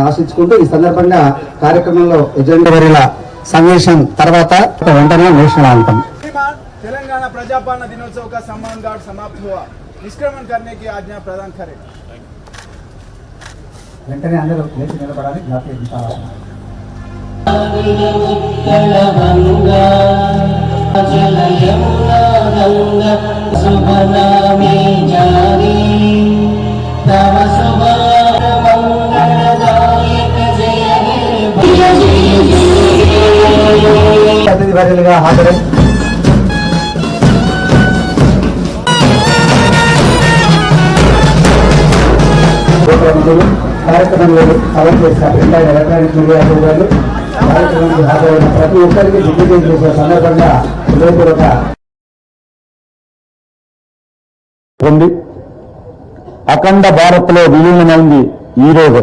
ఆశించుకుంటూ ఈ సందర్భంగా కార్యక్రమంలో ఎజెండా వారిల సందేశం తర్వాత వెంటనే నేషనల్ అంటాం श्रीमान तेलंगाना प्रजापालना दिनोत्सव का सम्मान गार्ड समाप्त हुआ निष्क्रमण करने की आज्ञा प्रदान करें వెంటనే అందరూ లేచి నిలబడాలి జాతీయ గీతాలు उत्कलभङ्गा जलयमुनानन्द शुभनामे जारी जय అతిథి హాజరై కార్యక్రమంలో కవర్ చేసిన ప్రింట్ ఎలక్ట్రానిక్ మీడియా అధికారులు కార్యక్రమానికి హాజరైన ప్రతి ఒక్కరికి దిగ్విజయం చేసిన సందర్భంగా హృదయపూర్వక ఉంది. అఖండ భారత్లో విలీనమైంది ఈ రోజు.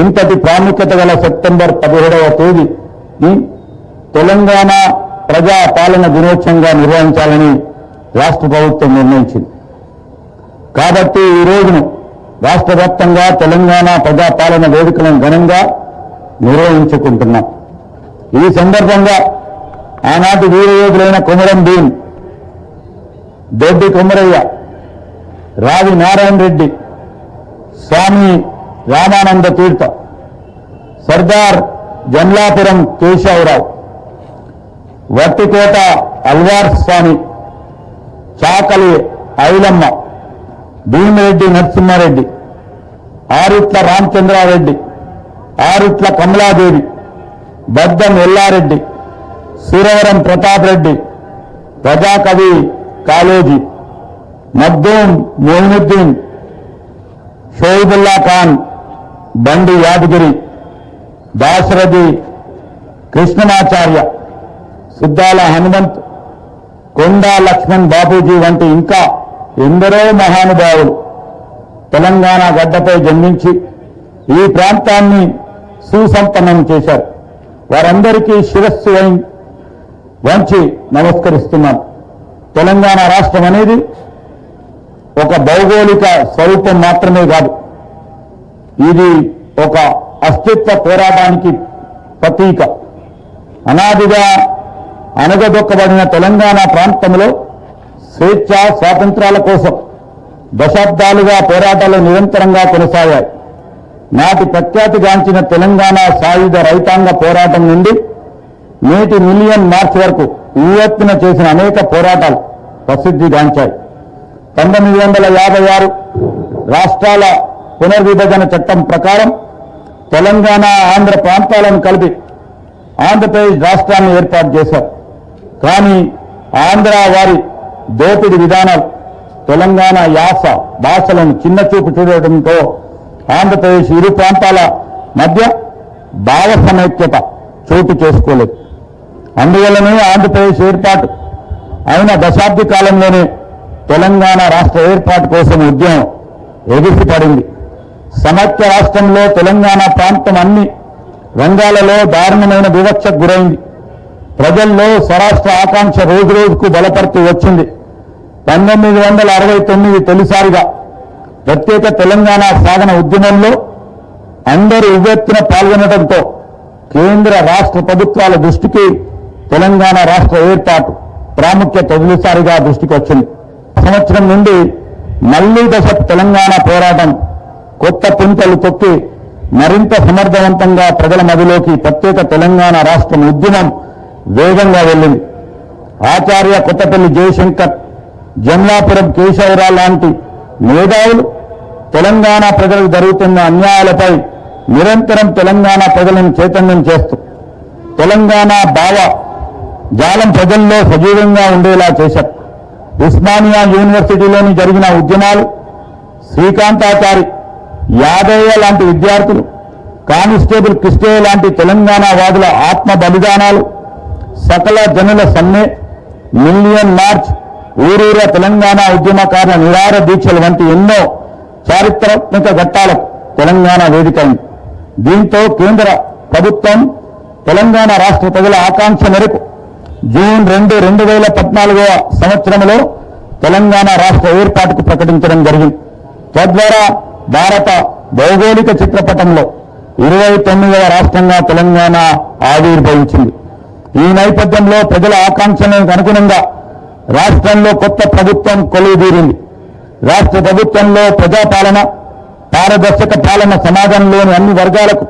ఇంతటి ప్రాముఖ్యత గల సెప్టెంబర్ పదిహేడవ తేదీ తెలంగాణ ప్రజా పాలన దినోత్సవంగా నిర్వహించాలని రాష్ట్ర ప్రభుత్వం నిర్ణయించింది. కాబట్టి ఈ రోజును రాష్ట్ర వ్యాప్తంగా తెలంగాణ ప్రజాపాలన వేడుకలను ఘనంగా నిర్వహించుకుంటున్నాం. ఈ సందర్భంగా ఆనాటి వీరయోధులైన కొమరం భీం దొడ్డి కొమరయ్య రావి నారాయణ రెడ్డి స్వామి రామానంద తీర్థ సర్దార్ జమ్లాపురం కేశవరావు వట్టికోట అల్వార్ స్వామి చాకలి ఐలమ్మ భీమిరెడ్డి నరసింహారెడ్డి ఆరుట్ల రామచంద్రారెడ్డి ఆరుట్ల కమలాదేవి బద్దం ఎల్లారెడ్డి సురవరం ప్రతాప్ రెడ్డి ప్రజాకవి కాళోజీ మద్దూం మొయినుద్దీన్ షోయిబుల్లా ఖాన్ బండి యాదగిరి దాశరథి కృష్ణమాచార్య. సిద్ధాల హనుమంత్ కొండా లక్ష్మణ్ బాపూజీ వంటి ఇంకా ఎందరో మహానుభావులు తెలంగాణ గడ్డపై జన్మించి ఈ ప్రాంతాన్ని సుసంపన్నం చేశారు. వారందరికీ శిరస్సు వంచి నమస్కరిస్తున్నాం. తెలంగాణ రాష్ట్రం అనేది ఒక భౌగోళిక స్వరూపం మాత్రమే కాదు. ఇది ఒక అస్తిత్వ పోరాటానికి ప్రతీక. అనాదిగా అణగదొక్కబడిన తెలంగాణ ప్రాంతంలో స్వేచ్ఛ స్వాతంత్రాల కోసం దశాబ్దాలుగా పోరాటాలు నిరంతరంగా కొనసాగాయి. నాటి ప్రఖ్యాతిగాంచిన తెలంగాణ సాయుధ రైతాంగ పోరాటం నుండి నేటి మిలియన్ మార్చ్ వరకు యువత్తున చేసిన అనేక పోరాటాలు ప్రసిద్ధిగాంచాయి. పంతొమ్మిది వందల యాభై ఆరు రాష్ట్రాల పునర్విభజన చట్టం ప్రకారం తెలంగాణ ఆంధ్ర ప్రాంతాలను కలిపి ఆంధ్రప్రదేశ్ రాష్ట్రాన్ని ఏర్పాటు చేశారు. కానీ ఆంధ్ర వారి దోపిడి విధానాలు తెలంగాణ యాస భాషలను చిన్న చూపు చూడటంతో ఆంధ్రప్రదేశ్ ఇరు ప్రాంతాల మధ్య భావ సమైక్యత చోటు చేసుకోలేదు. అందువల్లనే ఆంధ్రప్రదేశ్ ఏర్పాటు అయిన దశాబ్ది కాలంలోనే తెలంగాణ రాష్ట్ర ఏర్పాటు కోసం ఉద్యమం ఎగిసిపడింది. సమైక్య రాష్ట్రంలో తెలంగాణ ప్రాంతం అన్ని రంగాలలో దారుణమైన వివక్షకు గురైంది. ప్రజల్లో స్వరాష్ట్ర ఆకాంక్ష రోజు రోజుకు బలపడుతూ వచ్చింది. పంతొమ్మిది వందల అరవై తొమ్మిది తొలిసారిగా ప్రత్యేక తెలంగాణ సాధన ఉద్యమంలో అందరూ ఉవ్వెత్తున పాల్గొనడంతో కేంద్ర రాష్ట్ర ప్రభుత్వాల దృష్టికి తెలంగాణ రాష్ట్ర ఏర్పాటు ప్రాముఖ్యత తొలిసారిగా దృష్టికి వచ్చింది. సంవత్సరం నుండి మళ్ళీ దశ తెలంగాణ పోరాటం కొత్త పుంతలు తొక్కి మరింత సమర్థవంతంగా ప్రజల మదిలోకి ప్రత్యేక తెలంగాణ రాష్ట్రం ఉద్యమం వేగంగా వెళ్ళింది ఆచార్య కొత్తపల్లి జయశంకర్ జమ్లాపురం కేశవరావు లాంటి మేధావులు తెలంగాణ ప్రజలకు జరుగుతున్న అన్యాయాలపై నిరంతరం తెలంగాణ ప్రజలను చైతన్యం చేస్తూ తెలంగాణ భావ జాలం ప్రజల్లో సజీవంగా ఉండేలా చేశారు. ఉస్మానియా యూనివర్సిటీలోని జరిగిన ఉద్యమాలు శ్రీకాంతాచారి యాదయ్య లాంటి విద్యార్థులు కానిస్టేబుల్ కృష్ణయ్య లాంటి తెలంగాణ వాదుల ఆత్మ బలిదానాలు సకల జనుల సమ్మె మిలియన్ మార్చ్ ఊరూర తెలంగాణ ఉద్యమకారుల నిరార దీక్షలు వంటి ఎన్నో చారిత్రాత్మక ఘట్టాలకు తెలంగాణ వేదిక దీంతో కేంద్ర ప్రభుత్వం తెలంగాణ రాష్ట్ర ప్రజల ఆకాంక్ష మేరకు జూన్ రెండు రెండు వేల పద్నాలుగవ సంవత్సరంలో తెలంగాణ రాష్ట్ర ఏర్పాటుకు ప్రకటించడం జరిగింది. తద్వారా భారత భౌగోళిక చిత్రపటంలో ఇరవై తొమ్మిదవ రాష్ట్రంగా తెలంగాణ ఆవిర్భవించింది. ఈ నేపథ్యంలో ప్రజల ఆకాంక్షలకు అనుగుణంగా రాష్ట్రంలో కొత్త ప్రభుత్వం కొలువుదీరింది. రాష్ట్ర ప్రభుత్వంలో ప్రజాపాలన పారదర్శక పాలన సమాజంలోని అన్ని వర్గాలకు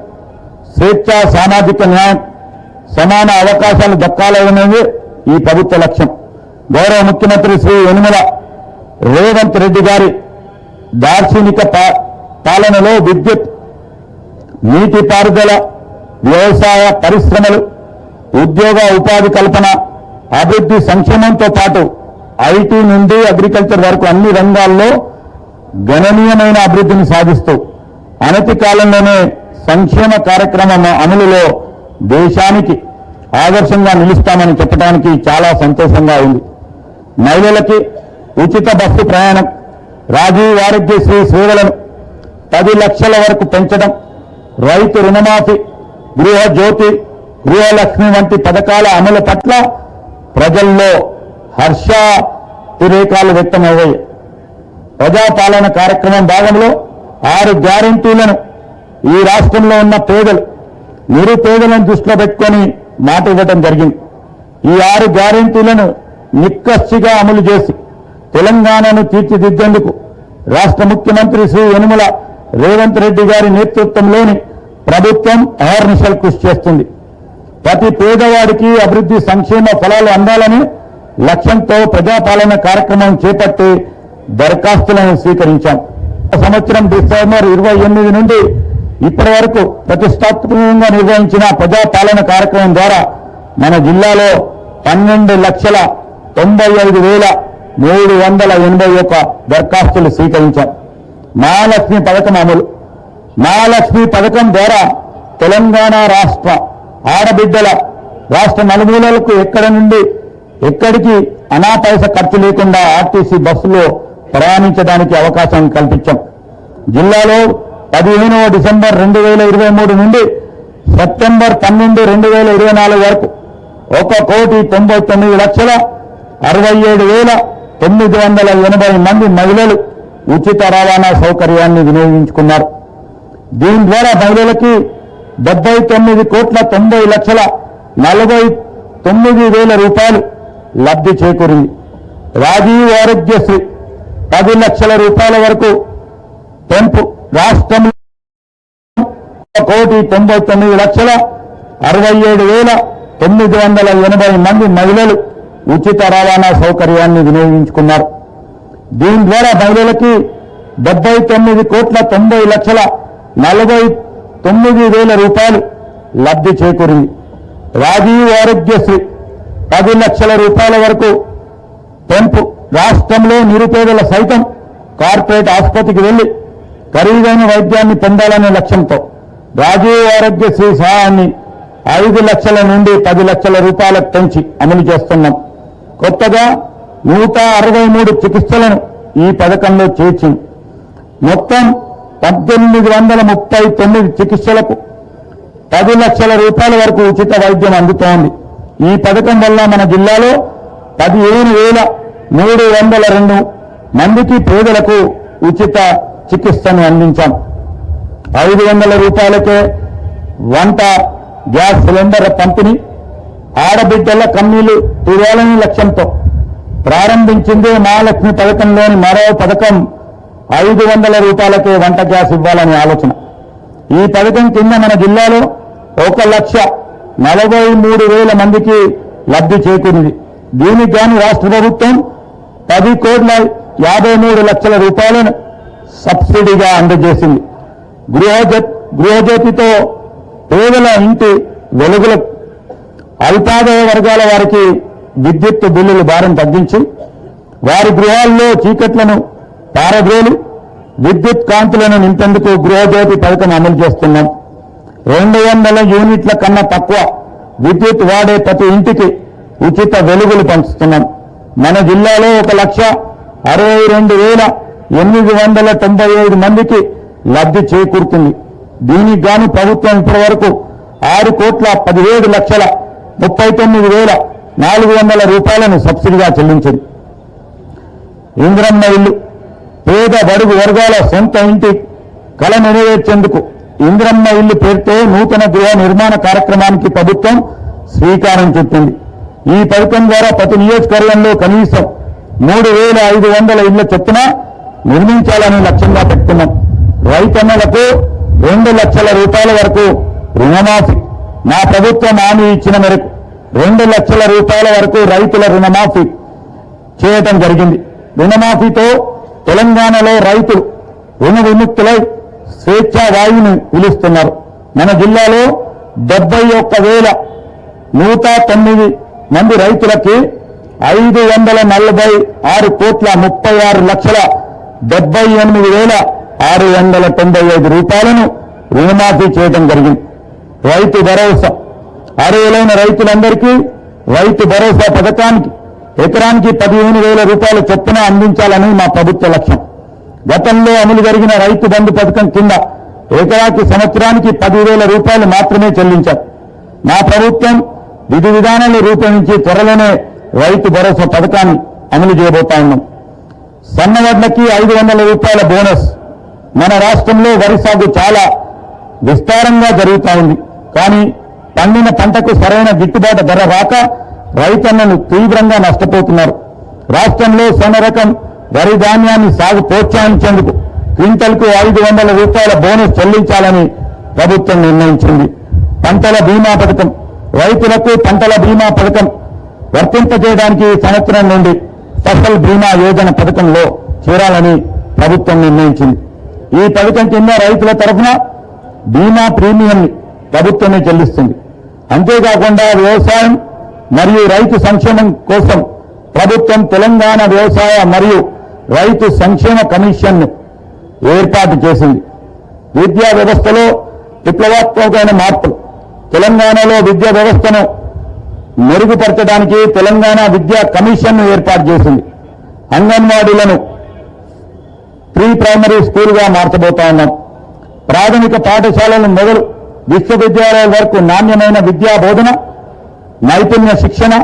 స్వేచ్ఛ సామాజిక న్యాయం సమాన అవకాశాలు దక్కాలనేది ఈ ప్రభుత్వ లక్ష్యం. గౌరవ ముఖ్యమంత్రి శ్రీ యనుమల రేవంత్ రెడ్డి గారి దార్శనిక పా- పాలనలో విద్యుత్ నీటిపారుదల వ్యవసాయ పరిశ్రమలు ఉద్యోగ ఉపాధి కల్పన అభివృద్ధి సంక్షేమంతో పాటు ఐటీ నుండి అగ్రికల్చర్ వరకు అన్ని రంగాల్లో గణనీయమైన అభివృద్ధిని సాధిస్తూ అనతి కాలంలోనే సంక్షేమ కార్యక్రమం అమలులో దేశానికి ఆదర్శంగా నిలుస్తామని చెప్పడానికి చాలా సంతోషంగా ఉంది. మహిళలకి ఉచిత బస్సు ప్రయాణం రాజీవ్ ఆరోగ్యశ్రీ సేవలను పది లక్షల వరకు పెంచడం రైతు రుణమాఫీ గృహ జ్యోతి గృహలక్ష్మి వంటి పథకాల అమలు పట్ల ప్రజల్లో హర్షాతిరేకాలు వ్యక్తమయ్యాయి. ప్రజాపాలన కార్యక్రమం భాగంలో ఆరు గ్యారంటీలను ఈ రాష్ట్రంలో ఉన్న పేదలు నిరుపేదలను దృష్టిలో పెట్టుకొని మాట ఇవ్వడం జరిగింది. ఈ ఆరు గ్యారంటీలను నిక్కచ్చిగా అమలు చేసి తెలంగాణను తీర్చిదిద్దేందుకు రాష్ట్ర ముఖ్యమంత్రి శ్రీ యనుమల రేవంత్ రెడ్డి గారి నేతృత్వంలోని ప్రభుత్వం అహర్నిశలు కృషి చేస్తుంది. ప్రతి పేదవాడికి అభివృద్ధి సంక్షేమ ఫలాలు అందాలని లక్ష్యంతో ప్రజాపాలన కార్యక్రమం చేపట్టి దరఖాస్తులను స్వీకరించాం. సంవత్సరం డిసెంబర్ ఇరవై ఎనిమిది నుండి ఇప్పటి వరకు ప్రతిష్టాత్మకంగా నిర్వహించిన ప్రజాపాలన కార్యక్రమం ద్వారా మన జిల్లాలో పన్నెండు లక్షల తొంభై ఐదు వేల మూడు వందల ఎనభై ఒక దరఖాస్తులు స్వీకరించాం. మహాలక్ష్మి పథకం అమలు. మహాలక్ష్మి పథకం ద్వారా తెలంగాణ రాష్ట్ర ఆడబిడ్డల రాష్ట్ర నలుమూలలకు ఎక్కడ నుండి ఎక్కడికి అనాపైస ఖర్చు లేకుండా ఆర్టీసీ బస్సులో ప్రయాణించడానికి అవకాశం కల్పించాం. జిల్లాలో పదిహేనవ డిసెంబర్ రెండు వేల ఇరవై మూడు నుండి సెప్టెంబర్ పన్నెండు రెండు వేల ఇరవై నాలుగు వరకు ఒక కోటి తొంభై తొమ్మిది లక్షల అరవై ఏడు వేల తొమ్మిది వందల ఎనభై మంది మహిళలు ఉచిత రవాణా సౌకర్యాన్ని వినియోగించుకున్నారు. దీని ద్వారా మహిళలకి డెబ్బై తొమ్మిది కోట్ల తొంభై లక్షల నలభై తొమ్మిది వేల రూపాయలు లబ్ధి చేకూరింది. రాజీవ్ ఆరోగ్యశ్రీ పది లక్షల రూపాయల వరకు పెంపు. రాష్ట్రంలో కోటి తొంభై తొమ్మిది లక్షల అరవై ఏడు వేల తొమ్మిది వందల ఎనభై మంది మహిళలు ఉచిత రవాణా సౌకర్యాన్ని వినియోగించుకున్నారు. దీని ద్వారా మహిళలకి డెబ్బై తొమ్మిది కోట్ల తొంభై లక్షల నలభై తొమ్మిది వేల రూపాయలు లబ్ధి చేకూరింది. రాజీవ్ ఆరోగ్యశ్రీ పది లక్షల రూపాయల వరకు పెంపు. రాష్ట్రంలో నిరుపేదల సైతం కార్పొరేట్ ఆసుపత్రికి వెళ్ళి ఖరీదైన వైద్యాన్ని పొందాలనే లక్ష్యంతో రాజీవ్ ఆరోగ్యశ్రీ సహాయాన్ని ఐదు లక్షల నుండి పది లక్షల రూపాయలకు పెంచి అమలు చేస్తున్నాం. కొత్తగా నూట అరవై మూడు చికిత్సలను ఈ పథకంలో చేర్చింది. మొత్తం పద్దెనిమిది వందల ముప్పై తొమ్మిది చికిత్సలకు పది లక్షల రూపాయల వరకు ఉచిత వైద్యం అందుతోంది. ఈ పథకం వల్ల మన జిల్లాలో పదిహేను వేల మూడు వందల రెండు మందికి పేదలకు ఉచిత చికిత్సను అందించాం. ఐదు వందల రూపాయలకే వంట గ్యాస్ సిలిండర్ పంపిణీ ఆడబిడ్డల కమ్మీలు తీరాలని లక్ష్యంతో ప్రారంభించిందే మహాలక్ష్మి పథకంలోని మరో పథకం. ఐదు వందల రూపాయలకే వంట గ్యాస్ ఇవ్వాలనే ఆలోచన. ఈ పథకం కింద మన జిల్లాలో ఒక లక్ష నలభై మూడు వేల మందికి లబ్ధి చేకూరింది. దీనికి గాను రాష్ట్ర ప్రభుత్వం పది కోట్ల యాభై మూడు లక్షల రూపాయలను సబ్సిడీగా అందజేసింది. గృహజ్యో గృహజ్యోతితో పేదల ఇంటి వెలుగుల అల్పాదాయ వర్గాల వారికి విద్యుత్ బిల్లుల భారం తగ్గించి వారి గృహాల్లో చీకట్లను పారద్రోలు విద్యుత్ కాంతులను నింపేందుకు గృహజ్యోతి పథకం అమలు చేస్తున్నాం. రెండు వందల యూనిట్ల కన్నా తక్కువ విద్యుత్ వాడే ప్రతి ఇంటికి ఉచిత వెలుగులు పంచుతున్నాం. మన జిల్లాలో ఒక లక్ష అరవై రెండు వేల ఎనిమిది వందల తొంభై ఐదు మందికి లబ్ధి చేకూరుతుంది. దీనికి గాను ప్రభుత్వం ఇప్పటివరకు ఆరు కోట్ల పదిహేడు లక్షల ముప్పై తొమ్మిది వేల నాలుగు వందల రూపాయలను సబ్సిడీగా చెల్లించింది. ఇంద్రమ్మ ఇల్లు పేద బడుగు వర్గాల సొంత ఇంటి కళ నెరవేర్చేందుకు ఇంద్రమ్మ ఇల్లు పేరుతో నూతన గృహ నిర్మాణ కార్యక్రమానికి ప్రభుత్వం శ్రీకారం చుట్టింది. ఈ పథకం ద్వారా ప్రతి నియోజకవర్గంలో కనీసం మూడు వేల ఐదు వందల ఇళ్ళ చొప్పున నిర్మించాలని లక్ష్యంగా పెట్టుకున్నాం రైతన్నలకు రెండు లక్షల రూపాయల వరకు రుణమాఫీ నా ప్రభుత్వం హామీ ఇచ్చిన మేరకు రెండు లక్షల రూపాయల వరకు రైతుల రుణమాఫీ చేయటం జరిగింది. రుణమాఫీతో తెలంగాణలో రైతులు రుణ విముక్తులై స్వేచ్ఛా వాయువుని పిలుస్తున్నారు మన జిల్లాలో డెబ్బై ఒక్క వేల నూట తొమ్మిది మంది రైతులకి ఐదు వందల నలభై ఆరు కోట్ల ముప్పై ఆరు లక్షల డెబ్బై ఎనిమిది వేల ఆరు వందల తొంభై ఐదు రూపాయలను రుణమాఫీ చేయడం జరిగింది. రైతు భరోసా. అర్హులైన రైతులందరికీ రైతు భరోసా పథకానికి ఎకరానికి పదిహేను వేల రూపాయల చొప్పున అందించాలని మా ప్రభుత్వ లక్ష్యం. గతంలో అమలు జరిగిన రైతు బంధు పథకం కింద ఎకరాకి సంవత్సరానికి పదివేల రూపాయలు మాత్రమే చెల్లించారు మా ప్రభుత్వం విధి విధానాలు రూపొందించి త్వరలోనే రైతు భరోసా పథకాన్ని అమలు చేయబోతా ఉన్నాం. సన్నవడ్లకి ఐదు వందల రూపాయల బోనస్. మన రాష్ట్రంలో వరి సాగు చాలా విస్తారంగా జరుగుతూ ఉంది. కానీ పండిన పంటకు సరైన గిట్టుబాటు ధర రాక రైతన్నలు తీవ్రంగా నష్టపోతున్నారు. రాష్ట్రంలో సన్న రకం వరి ధాన్యాన్ని సాగు ప్రోత్సహించేందుకు క్వింటల్కు ఐదు వందల రూపాయల బోనస్ చెల్లించాలని ప్రభుత్వం నిర్ణయించింది. పంటల బీమా పథకం రైతులకు పంటల బీమా పథకం వర్తింపజేయడానికి సంవత్సరం నుండి ఫసల్ బీమా యోజన పథకంలో చేరాలని ప్రభుత్వం నిర్ణయించింది. ఈ పథకం కింద రైతుల తరఫున బీమా ప్రీమియంని ప్రభుత్వమే చెల్లిస్తుంది. అంతేకాకుండా వ్యవసాయం మరియు రైతు సంక్షేమం కోసం ప్రభుత్వం తెలంగాణ వ్యవసాయ మరియు రైతు సంక్షేమ కమిషన్ ఏర్పాటు చేసింది. విద్యా వ్యవస్థలో విప్లవాత్మకమైన మార్పులు తెలంగాణలో విద్యా వ్యవస్థను మెరుగుపరచడానికి తెలంగాణ విద్యా కమిషన్ ఏర్పాటు చేసింది. అంగన్వాడీలను ప్రీ ప్రైమరీ స్కూల్గా మార్చబోతా ఉన్నాం. ప్రాథమిక పాఠశాలలు మొదలు విశ్వవిద్యాలయాల వరకు నాణ్యమైన విద్యా బోధన నైపుణ్య శిక్షణ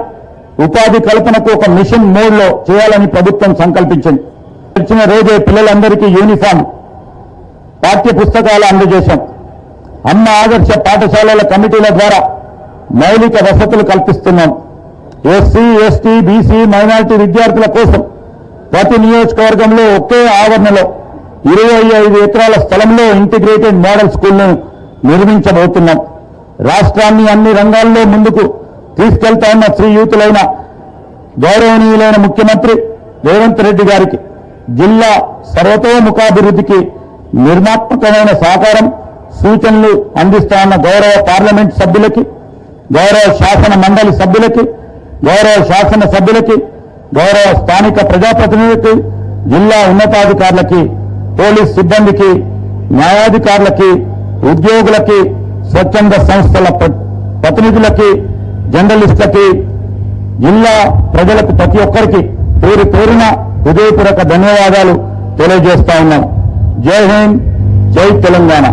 ఉపాధి కల్పనకు ఒక మిషన్ మోడ్లో చేయాలని ప్రభుత్వం సంకల్పించింది. వచ్చిన రోజే పిల్లలందరికీ యూనిఫామ్ పాఠ్య పుస్తకాలు అందజేశాం. అమ్మ ఆదర్శ పాఠశాలల కమిటీల ద్వారా మౌలిక వసతులు కల్పిస్తున్నాం. ఎస్సీ ఎస్టీ బీసీ మైనారిటీ విద్యార్థుల కోసం ప్రతి నియోజకవర్గంలో ఒకే ఆవరణలో ఇరవై ఐదు ఎకరాల స్థలంలో ఇంటిగ్రేటెడ్ మోడల్ స్కూల్ను నిర్మించబోతున్నాం. రాష్ట్రాన్ని అన్ని రంగాల్లో ముందుకు తీసుకెళ్తా ఉన్న శ్రీయుతులైన గౌరవనీయులైన ముఖ్యమంత్రి రేవంత్ రెడ్డి గారికి జిల్లా సర్వతోముఖాభివృద్ధికి నిర్మాత్మకమైన సహకారం సూచనలు అందిస్తా ఉన్న గౌరవ పార్లమెంట్ సభ్యులకి గౌరవ శాసన మండలి సభ్యులకి గౌరవ శాసన సభ్యులకి గౌరవ స్థానిక ప్రజాప్రతినిధులకి జిల్లా ఉన్నతాధికారులకి పోలీస్ సిబ్బందికి న్యాయాధికారులకి ఉద్యోగులకి స్వచ్ఛంద సంస్థల ప్రతినిధులకి జర్నలిస్టులకి జిల్లా ప్రజలకు ప్రతి ఒక్కరికి పేరు పేరున హృదయపూర్వక ధన్యవాదాలు తెలియజేస్తా ఉన్నాం. జై హింద్ జై తెలంగాణ.